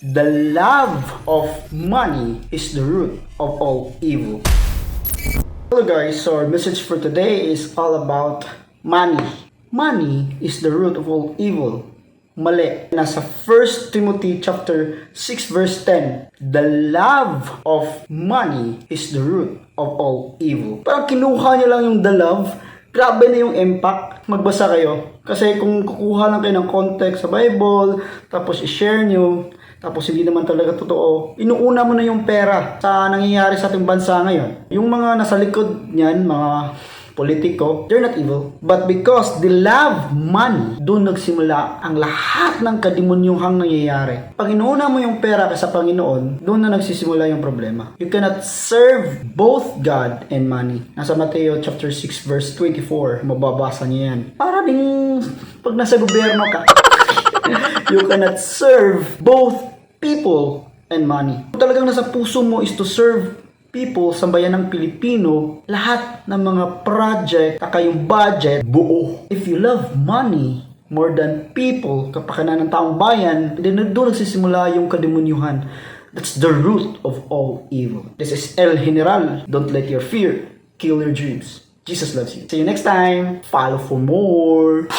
The love of money is the root of all evil. Hello guys, so our message for today is all about money. Money is the root of all evil. Mali. Nasa 1 Timothy chapter 6 verse 10. The love of money is the root of all evil. Parang kinuha niyo lang yung the love, grabe na yung impact. Magbasa kayo. Kasi kung kukuha lang kayo ng context sa Bible, tapos i-share nyo, tapos hindi naman talaga totoo, inuuna mo na yung pera sa nangyayari sa ating bansa ngayon. Yung mga nasa likod niyan, mga politiko, they're not evil. But because they love money, doon nagsimula ang lahat ng kademonyuhang nangyayari. Pag inuuna mo yung pera sa Panginoon, doon na nagsisimula yung problema. You cannot serve both God and money. Nasa Mateo chapter 6 verse 24, mababasa niyo yan. Para ding pag nasa gobyerno ka, you cannot serve both people and money. Kung talagang nasa puso mo is to serve people sa bayan ng Pilipino, lahat ng mga project, saka yung budget, buo. If you love money more than people, kapakanan ng taong bayan, then doon nagsisimula yung kademonyuhan. That's the root of all evil. This is El General. Don't let your fear kill your dreams. Jesus loves you. See you next time. Follow for more.